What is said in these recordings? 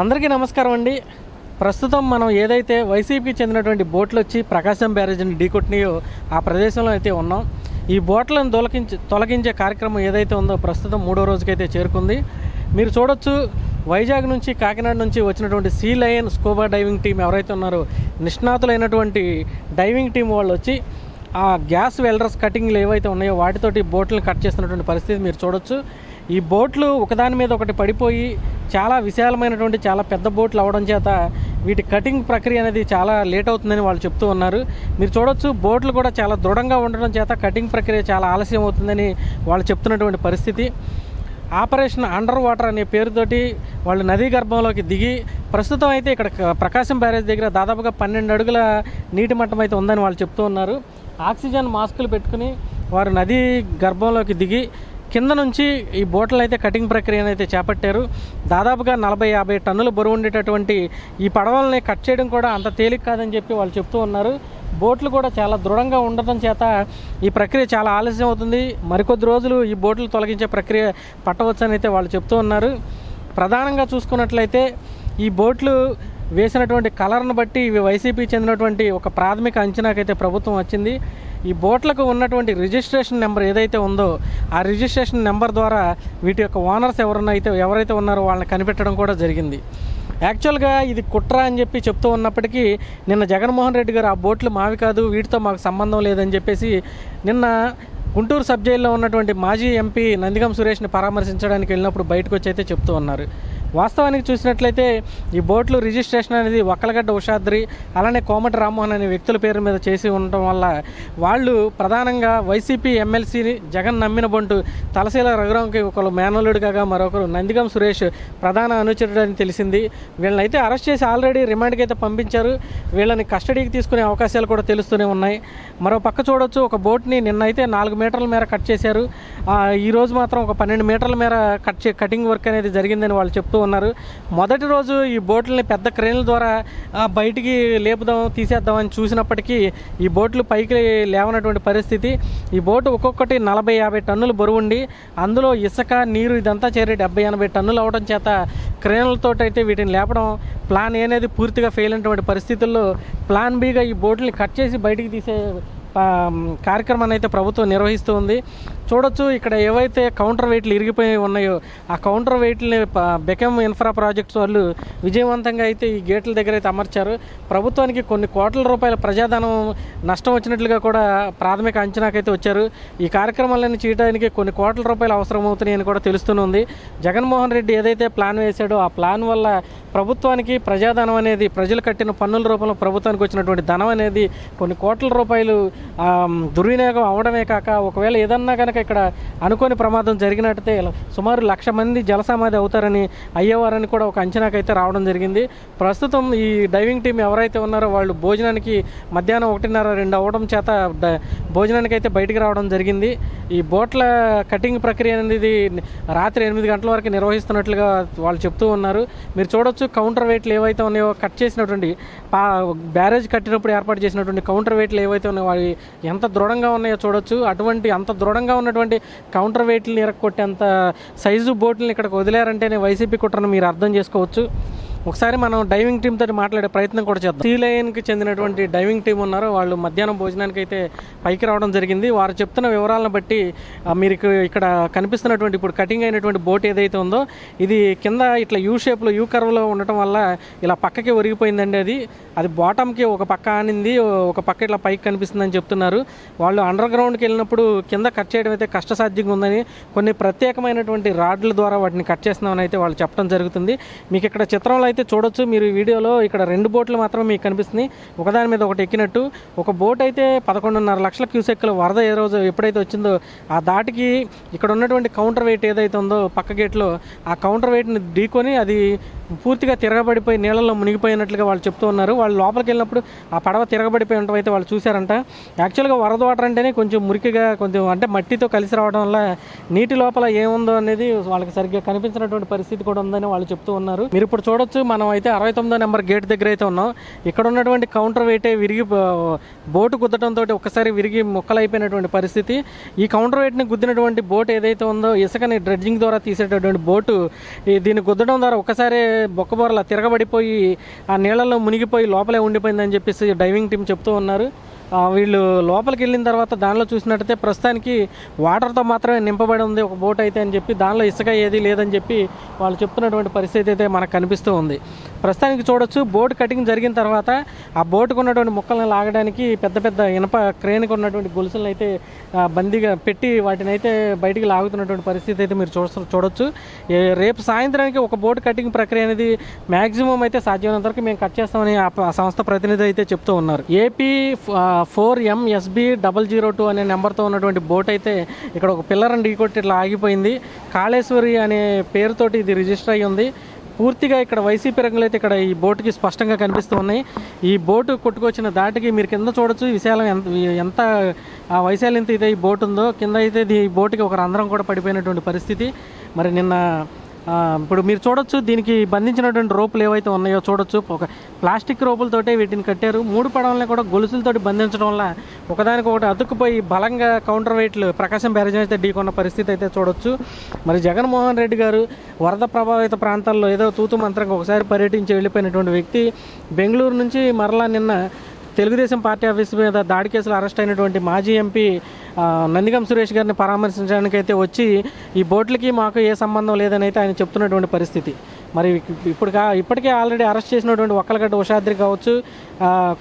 అందరికీ నమస్కారం అండి. ప్రస్తుతం మనం ఏదైతే వైసీపీకి చెందినటువంటి బోట్లు వచ్చి ప్రకాశం బ్యారేజ్ని ఢీకొట్టినాయో ఆ ప్రదేశంలో అయితే ఉన్నాం. ఈ బోట్లను తొలగించి తొలగించే కార్యక్రమం ఏదైతే ఉందో ప్రస్తుతం మూడో రోజుకైతే చేరుకుంది. మీరు చూడొచ్చు వైజాగ్ నుంచి కాకినాడ నుంచి వచ్చినటువంటి sea lion scuba diving team ఎవరైతే ఉన్నారో నిష్ణాతులైనటువంటి డైవింగ్ టీం వాళ్ళు వచ్చి ఆ గ్యాస్ వెల్డర్స్ కటింగ్లు ఏవైతే ఉన్నాయో వాటితోటి బోట్లను కట్ చేస్తున్నటువంటి పరిస్థితి మీరు చూడొచ్చు. ఈ బోట్లు ఒకదాని మీద ఒకటి పడిపోయి చాలా విశాలమైనటువంటి చాలా పెద్ద బోట్లు అవడం చేత వీటి కటింగ్ ప్రక్రియ అనేది చాలా లేట్ అవుతుందని వాళ్ళు చెప్తూ ఉన్నారు. మీరు చూడొచ్చు బోట్లు కూడా చాలా దృఢంగా ఉండడం చేత కటింగ్ ప్రక్రియ చాలా ఆలస్యం అవుతుందని వాళ్ళు చెప్తున్నటువంటి పరిస్థితి. ఆపరేషన్ అండర్ వాటర్ అనే పేరుతోటి వాళ్ళు నదీ గర్భంలోకి దిగి ప్రస్తుతం అయితే ఇక్కడ ప్రకాశం బ్యారేజ్ దగ్గర దాదాపుగా పన్నెండు అడుగుల నీటి మట్టం అయితే ఉందని వాళ్ళు చెప్తూ ఉన్నారు. ఆక్సిజన్ మాస్కులు పెట్టుకుని వారు నదీ గర్భంలోకి దిగి కింద నుంచి ఈ బోట్లను అయితే కటింగ్ ప్రక్రియను అయితే చేపట్టారు. దాదాపుగా నలభై యాభై టన్నులు బరువు ఉండేటటువంటి ఈ పడవల్ని కట్ చేయడం కూడా అంత తేలిక కాదని చెప్పి వాళ్ళు చెప్తూ ఉన్నారు. బోట్లు కూడా చాలా దృఢంగా ఉండటం చేత ఈ ప్రక్రియ చాలా ఆలస్యం అవుతుంది. మరికొద్ది రోజులు ఈ బోట్లు తొలగించే ప్రక్రియ పట్టవచ్చని అయితే వాళ్ళు చెప్తూ ఉన్నారు. ప్రధానంగా చూసుకున్నట్లయితే ఈ బోట్లు వేసినటువంటి కలర్ను బట్టి ఇవి వైసీపీ చెందినటువంటి ఒక ప్రాథమిక అంచనాకైతే ప్రభుత్వం వచ్చింది. ఈ బోట్లకు ఉన్నటువంటి రిజిస్ట్రేషన్ నెంబర్ ఏదైతే ఉందో ఆ రిజిస్ట్రేషన్ నెంబర్ ద్వారా వీటి యొక్క ఓనర్స్ ఎవరన్నా అయితే ఎవరైతే ఉన్నారో వాళ్ళని కనిపెట్టడం కూడా జరిగింది. యాక్చువల్గా ఇది కుట్ర అని చెప్పి చెప్తూ ఉన్నప్పటికీ నిన్న జగన్మోహన్ రెడ్డి గారు ఆ బోట్లు మావి కాదు వీటితో మాకు సంబంధం లేదని చెప్పేసి నిన్న గుంటూరు సబ్ జైల్లో ఉన్నటువంటి మాజీ ఎంపీ నందిగం సురేష్ని పరామర్శించడానికి వెళ్ళినప్పుడు బయటకు వచ్చి అయితే చెప్తూ ఉన్నారు. వాస్తవానికి చూసినట్లయితే ఈ బోట్లు రిజిస్ట్రేషన్ అనేది ఒక్కలగడ్డ ఉషాద్రి అలానే కోమటి రామ్మోహన్ అనే వ్యక్తుల పేరు మీద చేసి ఉండటం వల్ల వాళ్ళు ప్రధానంగా వైసీపీ ఎమ్మెల్సీని జగన్ నమ్మిన బొంటు తలశీల రఘురాంకి ఒకరు మేనల్లుడిగా మరొకరు నందిగం సురేష్ ప్రధాన అనుచరుడు అని తెలిసింది. వీళ్ళని అయితే అరెస్ట్ చేసి ఆల్రెడీ రిమాండ్కి అయితే పంపించారు. వీళ్ళని కస్టడీకి తీసుకునే అవకాశాలు కూడా తెలుస్తూనే ఉన్నాయి. మరో పక్క చూడొచ్చు ఒక బోట్ని నిన్నైతే నాలుగు మీటర్ల మేర కట్ చేశారు. ఈరోజు మాత్రం ఒక పన్నెండు మీటర్ల మేర కట్ చే కటింగ్ వర్క్ అనేది జరిగిందని వాళ్ళు చెప్తూ ఉన్నారు. మొదటి రోజు ఈ బోట్లని పెద్ద క్రేన్ల ద్వారా బయటికి లేపుదాం తీసేద్దామని చూసినప్పటికీ ఈ బోట్లు పైకి లేవనటువంటి పరిస్థితి. ఈ బోటు ఒక్కొక్కటి నలభై యాభై టన్నులు బరువు ఉండి అందులో ఇసుక నీరు ఇదంతా చేరి డెబ్బై ఎనభై టన్నులు అవడం చేత క్రేన్లతో అయితే వీటిని లేపడం ప్లాన్ ఏ అనేది పూర్తిగా ఫెయిల్ అయినటువంటి పరిస్థితుల్లో ప్లాన్ బీగా ఈ బోట్ని కట్ చేసి బయటికి తీసే కార్యక్రమాన్ని అయితే ప్రభుత్వం నిర్వహిస్తూ ఉంది. చూడొచ్చు. ఇక్కడ ఏవైతే కౌంటర్ వెయిట్లు ఇరిగిపోయి ఉన్నాయో ఆ కౌంటర్ వెయిట్ని బెకమ్ ఇన్ఫ్రా ప్రాజెక్ట్స్ వాళ్ళు విజయవంతంగా అయితే ఈ గేట్ల దగ్గర అయితే అమర్చారు. ప్రభుత్వానికి కొన్ని కోట్ల రూపాయల ప్రజాధనం నష్టం వచ్చినట్లుగా కూడా ప్రాథమిక అంచనాకైతే వచ్చారు. ఈ కార్యక్రమాలన్నీ చేయడానికి కొన్ని కోట్ల రూపాయలు అవసరం అవుతున్నాయని కూడా తెలుస్తుంది జగన్మోహన్ రెడ్డి ఏదైతే ప్లాన్ వేశాడో ఆ ప్లాన్ వల్ల ప్రభుత్వానికి ప్రజాధనం అనేది ప్రజలు కట్టిన పన్నుల రూపంలో ప్రభుత్వానికి వచ్చినటువంటి ధనం అనేది కొన్ని కోట్ల రూపాయలు దుర్వినియోగం అవడమే కాక ఒకవేళ ఏదన్నా కనుక ఇక్కడ అనుకోని ప్రమాదం జరిగినట్టయితే సుమారు లక్ష మంది జలసమాధి అవుతారని అయ్యేవారని కూడా ఒక అంచనాకైతే రావడం జరిగింది. ప్రస్తుతం ఈ డైవింగ్ టీం ఎవరైతే ఉన్నారో వాళ్ళు భోజనానికి మధ్యాహ్నం ఒకటిన్నర రెండు అవ్వడం చేత భోజనానికి అయితే బయటికి రావడం జరిగింది. ఈ బోట్ల కటింగ్ ప్రక్రియ అనేది రాత్రి ఎనిమిది గంటల వరకు నిర్వహిస్తున్నట్లుగా వాళ్ళు చెప్తూ ఉన్నారు. మీరు చూడొచ్చు కౌంటర్ వెయిట్లు ఏవైతే ఉన్నాయో కట్ చేసినటువంటి బ్యారేజ్ కట్టినప్పుడు ఏర్పాటు చేసినటువంటి కౌంటర్ వెయిట్లు ఏవైతే ఉన్నాయో అవి ఎంత దృఢంగా ఉన్నాయో చూడొచ్చు. అటువంటి అంత దృఢంగా ఉన్నటువంటి కౌంటర్ వెయిట్లని ఇరక్కొట్టేంత సైజు బోట్లను ఇక్కడికి వదిలేరంటేనే వైసీపీ కుట్రను మీరు అర్థం చేసుకోవచ్చు. ఒకసారి మనం డైవింగ్ టీమ్ తోటి మాట్లాడే ప్రయత్నం కూడా చేద్దాం. సీ లైన్కి చెందినటువంటి డైవింగ్ టీం ఉన్నారు. వాళ్ళు మధ్యాహ్నం భోజనానికి అయితే పైకి రావడం జరిగింది. వారు చెప్తున్న వివరాలను బట్టి మీరు ఇక్కడ కనిపిస్తున్నటువంటి ఇప్పుడు కటింగ్ అయినటువంటి బోట్ ఏదైతే ఉందో ఇది కింద ఇట్లా యూ షేప్లో యూ కర్వ్లో ఉండటం వల్ల ఇలా పక్కకి ఒరిగిపోయిందండి అది. అది బాటమ్కి ఒక పక్క ఆనింది ఒక పక్క ఇట్లా పైకి కనిపిస్తుందని చెప్తున్నారు. వాళ్ళు అండర్ గ్రౌండ్కి వెళ్ళినప్పుడు కింద కట్ చేయడం అయితే కష్టసాధ్యంగా ఉందని కొన్ని ప్రత్యేకమైనటువంటి రాడ్ల ద్వారా వాటిని కట్ చేస్తున్నామని అయితే వాళ్ళు చెప్పడం జరుగుతుంది. మీకు ఇక్కడ చిత్రంలో అయితే చూడొచ్చు. మీరు వీడియోలో ఇక్కడ రెండు బోట్లు మాత్రమే మీకు కనిపిస్తున్నాయి. ఒకదాని మీద ఒకటి ఎక్కినట్టు. ఒక బోట్ అయితే పదకొండున్నర లక్షల క్యూసెక్లు వరద ఏ రోజు ఎప్పుడైతే వచ్చిందో ఆ దాటికి ఇక్కడ ఉన్నటువంటి కౌంటర్ వెయిట్ ఏదైతే ఉందో పక్క గేట్లో ఆ కౌంటర్ వెయిట్ని ఢీకొని అది పూర్తిగా తిరగబడిపోయి నీళ్ళలో మునిగిపోయినట్లుగా వాళ్ళు చెప్తూ ఉన్నారు. వాళ్ళు లోపలికి వెళ్ళినప్పుడు ఆ పడవ తిరగబడిపోయి ఉండటం అయితే వాళ్ళు చూశారంట. యాక్చువల్గా వరద వాటర్ అంటేనే కొంచెం మురికిగా కొంచెం అంటే మట్టితో కలిసి రావడం వల్ల నీటి లోపల ఏముందో అనేది వాళ్ళకి సరిగ్గా కనిపించినటువంటి పరిస్థితి కూడా ఉందని వాళ్ళు చెప్తూ ఉన్నారు. మీరు ఇప్పుడు చూడొచ్చు. మనం అయితే అరవై తొమ్మిదో నెంబర్ గేట్ దగ్గర అయితే ఉన్నాం. ఇక్కడ ఉన్నటువంటి కౌంటర్ వెయిటే విరిగి బోటు గుద్దడంతో ఒక్కసారి విరిగి మొక్కలైపోయినటువంటి పరిస్థితి. ఈ కౌంటర్ వెయిట్ని గుద్దినటువంటి బోట్ ఏదైతే ఉందో ఇసుకని డ్రెడ్జింగ్ ద్వారా తీసేటటువంటి బోటు ఈ దీన్ని గుద్దడం ద్వారా ఒక్కసారి బొక్కబోరలా తిరగబడిపోయి ఆ నీళ్ళలో మునిగిపోయి లోపలే ఉండిపోయిందని చెప్పేసి డైవింగ్ టీం చెప్తూ ఉన్నారు. వీళ్ళు లోపలికి వెళ్ళిన తర్వాత దానిలో చూసినట్టయితే ప్రస్తుతానికి వాటర్తో మాత్రమే నింపబడి ఉంది. ఒక బోట్ అయితే అని చెప్పి దానిలో ఇసుక ఏది లేదని చెప్పి వాళ్ళు చెప్తున్నటువంటి పరిస్థితి అయితే మనకు కనిపిస్తూ ఉంది. ప్రస్తుతానికి చూడొచ్చు బోట్ కటింగ్ జరిగిన తర్వాత ఆ బోటుకు ఉన్నటువంటి ముక్కలను లాగడానికి పెద్ద పెద్ద ఇనప క్రేన్కి ఉన్నటువంటి గొలుసులను అయితే బందీగా పెట్టి వాటిని అయితే బయటికి లాగుతున్నటువంటి పరిస్థితి అయితే మీరు చూడ చూడొచ్చు. రేపు సాయంత్రానికి ఒక బోట్ కటింగ్ ప్రక్రియ అనేది మ్యాక్సిమం అయితే సాధ్యమైనంత వరకు మేము కట్ చేస్తామని ఆ సంస్థ ప్రతినిధి అయితే చెప్తూ ఉన్నారు. AP four MSB double zero two అనే నెంబర్తో ఉన్నటువంటి బోట్ అయితే ఇక్కడ ఒక పిల్లర్ ఢీకొట్టి ఇట్లా ఆగిపోయింది. కాళేశ్వరి అనే పేరుతోటి ఇది రిజిస్టర్ అయ్యి ఉంది. పూర్తిగా ఇక్కడ వైసీపీ రంగులు అయితే ఇక్కడ ఈ బోటుకి స్పష్టంగా కనిపిస్తూ ఉన్నాయి. ఈ బోటు కొట్టుకొచ్చిన దాటికి మీరు కింద చూడొచ్చు. విశాలం ఎంత ఎంత ఆ వైశాల్యం అయితే ఈ బోట్ ఉందో కింద అయితే ఈ బోటుకి ఒక రంధ్రం కూడా పడిపోయినటువంటి పరిస్థితి. మరి నిన్న ఇప్పుడు మీరు చూడొచ్చు దీనికి బంధించినటువంటి రోపులు ఏవైతే ఉన్నాయో చూడొచ్చు. ఒక ప్లాస్టిక్ రోపులతోటే వీటిని కట్టారు. మూడు పడవలని కూడా గొలుసులతోటి బంధించడం వల్ల ఒకదానికి ఒకటి అతుక్కుపోయి బలంగా కౌంటర్ వెయిట్లు ప్రకాశం బ్యారేజ్ అయితే ఢీకొన్న పరిస్థితి అయితే చూడొచ్చు. మరి జగన్మోహన్ రెడ్డి గారు వరద ప్రభావిత ప్రాంతాల్లో ఏదో తూతు మంత్రంగా ఒకసారి పర్యటించి వెళ్ళిపోయినటువంటి వ్యక్తి బెంగళూరు నుంచి మరలా నిన్న తెలుగుదేశం పార్టీ ఆఫీస్ మీద దాడి కేసులో అరెస్ట్ అయినటువంటి మాజీ ఎంపీ నందిగం సురేష్ గారిని పరామర్శించడానికి అయితే వచ్చి ఈ బోట్లకి మాకు ఏ సంబంధం లేదని అయితే ఆయన చెప్తున్నటువంటి పరిస్థితి. మరి ఇప్పుడు కా ఇప్పటికే ఆల్రెడీ అరెస్ట్ చేసినటువంటి ఒక్కలగడ్డ ఉషాద్రి కావచ్చు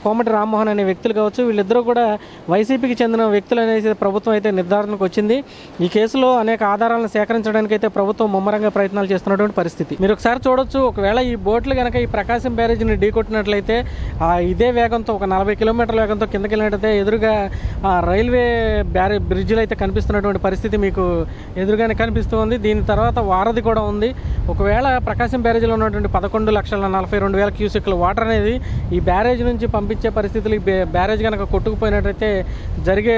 కోమటి రామ్మోహన్ అనే వ్యక్తులు కావచ్చు వీళ్ళిద్దరూ కూడా వైసీపీకి చెందిన వ్యక్తులు అనేసి ప్రభుత్వం అయితే నిర్ధారణకు వచ్చింది. ఈ కేసులో అనేక ఆధారాలను సేకరించడానికి అయితే ప్రభుత్వం ముమ్మరంగా ప్రయత్నాలు చేస్తున్నటువంటి పరిస్థితి. మీరు ఒకసారి చూడొచ్చు ఒకవేళ ఈ బోట్లు కనుక ఈ ప్రకాశం బ్యారేజ్ని ఢీకొట్టినట్లయితే ఇదే వేగంతో ఒక నలభై కిలోమీటర్ల వేగంతో కిందకి వెళ్ళినట్టయితే ఎదురుగా ఆ, రైల్వే బ్యారే బ్రిడ్జ్లు అయితే కనిపిస్తున్నటువంటి పరిస్థితి మీకు ఎదురుగానే కనిపిస్తుంది దీని తర్వాత వారధి కూడా ఉంది. ఒకవేళ ప్రకాశం బ్యారేజ్లో ఉన్నటువంటి పదకొండు లక్షల నలభై రెండు వేల క్యూసెక్ల వాటర్ అనేది ఈ బ్యారేజ్ నుంచి పంపించే పరిస్థితులు ఈ బ్యారేజ్ కనుక కొట్టుకుపోయినట్టయితే జరిగే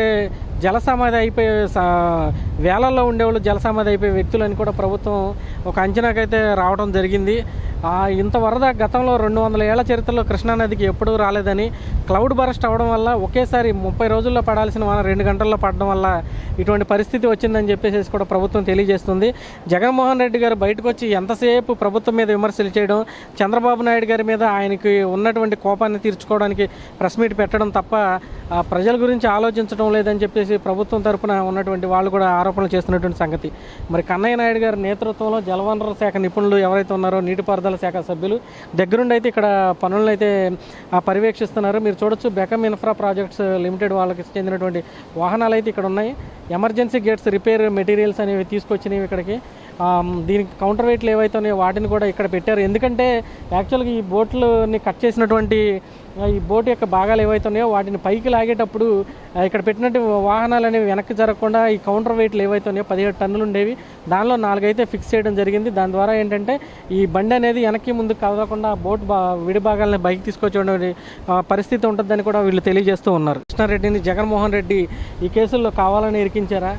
జల సమాధి అయిపోయే సా- వేలల్లో ఉండేవాళ్ళు జలసమాధి అయిపోయే వ్యక్తులని కూడా ప్రభుత్వం ఒక అంచనాకైతే రావడం జరిగింది. ఇంత వరద గతంలో రెండు వందల ఏళ్ళ చరిత్రలో కృష్ణానదికి ఎప్పుడూ రాలేదని క్లౌడ్ బరస్ట్ అవ్వడం వల్ల ఒకేసారి ముప్పై రోజుల్లో పడాల్సిన వాన రెండు గంటల్లో పడడం వల్ల ఇటువంటి పరిస్థితి వచ్చిందని చెప్పేసి కూడా ప్రభుత్వం తెలియజేస్తుంది. జగన్మోహన్ రెడ్డి గారు బయటకు వచ్చి ఎంతసేపు ప్రభుత్వం మీద విమర్శలు చేయడం చంద్రబాబు నాయుడు గారి మీద ఆయనకి ఉన్నటువంటి కోపాన్ని తీర్చుకోవడానికి ప్రెస్ మీట్ పెట్టడం తప్ప ఆ, ప్రజల గురించి ఆలోచించడం లేదని చెప్పేసి ప్రభుత్వం తరపున ఉన్నటువంటి వాళ్ళు కూడా ఆరోపణలు చేస్తున్నటువంటి సంగతి. మరి కన్నయ్య నాయుడు గారి నేతృత్వంలో జలవనరుల శాఖ నిపుణులు ఎవరైతే ఉన్నారో నీటిపారుదల శాఖ సభ్యులు దగ్గరుండి అయితే ఇక్కడ పనులను అయితే పర్యవేక్షిస్తున్నారు. మీరు చూడొచ్చు బెకమ్ ఇన్ఫ్రా ప్రాజెక్ట్స్ లిమిటెడ్ వాళ్ళకి చెందినటువంటి వాహనాలు అయితే ఇక్కడ ఉన్నాయి. ఎమర్జెన్సీ గేట్స్ రిపేర్ మెటీరియల్స్ అనేవి తీసుకొచ్చినవి ఇక్కడికి. దీనికి కౌంటర్ వెయిట్లు ఏవైతే ఉన్నాయో వాటిని కూడా ఇక్కడ పెట్టారు. ఎందుకంటే యాక్చువల్గా ఈ బోట్లని కట్ చేసినటువంటి ఈ బోట్ యొక్క భాగాలు ఏవైతే ఉన్నాయో వాటిని పైకి లాగేటప్పుడు ఇక్కడ పెట్టినట్టు వాహనాలు అనేవి వెనక్కి జరగకుండా ఈ కౌంటర్ వెయిట్లు ఏవైతే ఉన్నాయో పదిహేడు టన్నులు ఉండేవి. దానిలో నాలుగైతే ఫిక్స్ చేయడం జరిగింది. దాని ద్వారా ఏంటంటే ఈ బండి అనేది వెనక్కి ముందు కదలకుండా బోట్ బా విడి భాగాలని బైక్ తీసుకొచ్చే పరిస్థితి ఉంటుందని కూడా వీళ్ళు తెలియజేస్తూ ఉన్నారు. కృష్ణారెడ్డిని జగన్మోహన్ రెడ్డి ఈ కేసుల్లో కావాలని ఇరికించారా?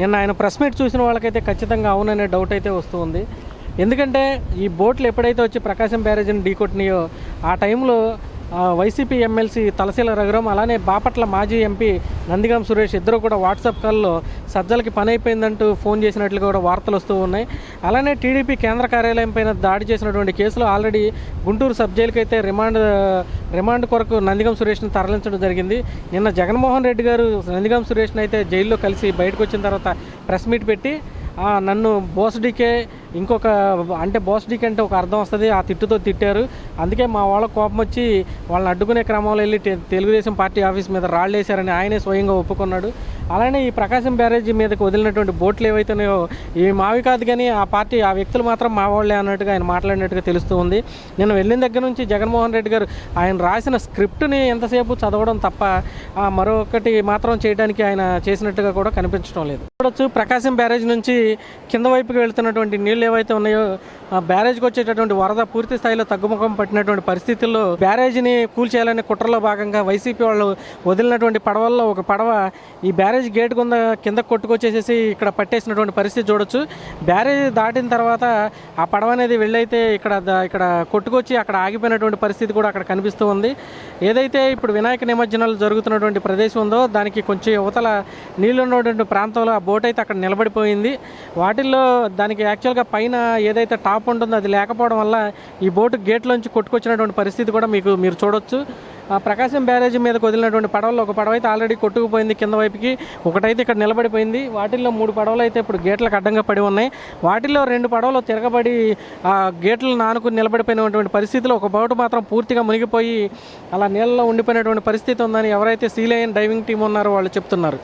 నిన్న ఆయన ప్రెస్ మీట్ చూసిన వాళ్ళకైతే ఖచ్చితంగా అవుననే డౌట్ అయితే వస్తుంది. ఎందుకంటే ఈ బోట్లు ఎప్పుడైతే వచ్చి ప్రకాశం బ్యారేజ్ని ఢీకొట్టినాయో ఆ టైంలో వైసీపీ ఎమ్మెల్సీ తలశీల రఘురాం అలానే బాపట్ల మాజీ ఎంపీ నందిగాం సురేష్ ఇద్దరు కూడా వాట్సాప్ కాల్లో సజ్జలకి పని అయిపోయిందంటూ ఫోన్ చేసినట్లు కూడా వార్తలు వస్తూ ఉన్నాయి. అలానే టీడీపీ కేంద్ర కార్యాలయం పైన దాడి చేసినటువంటి కేసులో ఆల్రెడీ గుంటూరు సబ్ జైలుకి అయితే రిమాండ్ రిమాండ్ కొరకు నందిగం సురేష్ని తరలించడం జరిగింది. నిన్న జగన్మోహన్ రెడ్డి గారు నందిగం సురేష్ని అయితే జైల్లో కలిసి బయటకు వచ్చిన తర్వాత ప్రెస్ మీట్ పెట్టి నన్ను బోస్ ఇంకొక అంటే బోస్ డీకే అంటే ఒక అర్థం వస్తుంది ఆ తిట్టుతో తిట్టారు. అందుకే మా వాళ్ళ కోపం వచ్చి వాళ్ళని అడ్డుకునే క్రమంలో వెళ్ళి తెలుగుదేశం పార్టీ ఆఫీస్ మీద రాళ్ళు వేశారని ఆయనే స్వయంగా ఒప్పుకున్నాడు. అలానే ఈ ప్రకాశం బ్యారేజీ మీదకి వదిలినటువంటి బోట్లు ఏవైతున్నాయో ఇవి మావి కాదు కానీ ఆ పార్టీ ఆ వ్యక్తులు మాత్రం మా వాళ్ళే అన్నట్టుగా ఆయన మాట్లాడినట్టుగా తెలుస్తూ ఉంది. నేను వెళ్ళిన దగ్గర నుంచి జగన్మోహన్ రెడ్డి గారు ఆయన రాసిన స్క్రిప్ట్ని ఎంతసేపు చదవడం తప్ప ఆ, మరొకటి మాత్రం చేయడానికి ఆయన చేసినట్టుగా కూడా కనిపించడం లేదు. చూడొచ్చు ప్రకాశం బ్యారేజ్ నుంచి కింద వైపుకి వెళ్తున్నటువంటి నీళ్ళు ఏవైతే ఉన్నాయో ఆ బ్యారేజ్కి వచ్చేటటువంటి వరద పూర్తి స్థాయిలో తగ్గుముఖం పట్టినటువంటి పరిస్థితుల్లో బ్యారేజ్ని కూల్చేయాలనే కుట్రలో భాగంగా వైసీపీ వాళ్ళు వదిలినటువంటి పడవల్లో ఒక పడవ ఈ బ్యారేజ్ బ్యారేజ్ గేట్ కింద కింద కొట్టుకొచ్చేసేసి ఇక్కడ పట్టేసినటువంటి పరిస్థితి చూడొచ్చు. బ్యారేజ్ దాటిన తర్వాత ఆ పడవ అనేది వెళ్ళైతే ఇక్కడ ఇక్కడ కొట్టుకొచ్చి అక్కడ ఆగిపోయినటువంటి పరిస్థితి కూడా అక్కడ కనిపిస్తూ ఉంది. ఏదైతే ఇప్పుడు వినాయక నిమజ్జనాలు జరుగుతున్నటువంటి ప్రదేశం ఉందో దానికి కొంచెం యువతల నీళ్ళు ఉన్నటువంటి ప్రాంతంలో ఆ బోట్ అయితే అక్కడ నిలబడిపోయింది. వాటిల్లో దానికి యాక్చువల్గా పైన ఏదైతే టాప్ ఉంటుందో అది లేకపోవడం వల్ల ఈ బోటు గేట్లోంచి కొట్టుకొచ్చినటువంటి పరిస్థితి కూడా మీకు మీరు చూడొచ్చు. ప్రకాశం బ్యారేజ్ మీద వదిలినటువంటి పడవల్లో ఒక పడవ అయితే ఆల్రెడీ కొట్టుకుపోయింది కింద వైపుకి. ఒకటైతే ఇక్కడ నిలబడిపోయింది. వాటిల్లో మూడు పడవలు అయితే ఇప్పుడు గేట్లకు అడ్డంగా పడి ఉన్నాయి. వాటిల్లో రెండు పడవలు తిరగబడి ఆ గేట్లు నానుకుని నిలబడిపోయినటువంటి పరిస్థితిలో ఒక బోటు మాత్రం పూర్తిగా మునిగిపోయి అలా నీళ్ళలో ఉండిపోయినటువంటి పరిస్థితి ఉందని ఎవరైతే సీలైన్ డైవింగ్ టీం ఉన్నారో వాళ్ళు చెప్తున్నారు.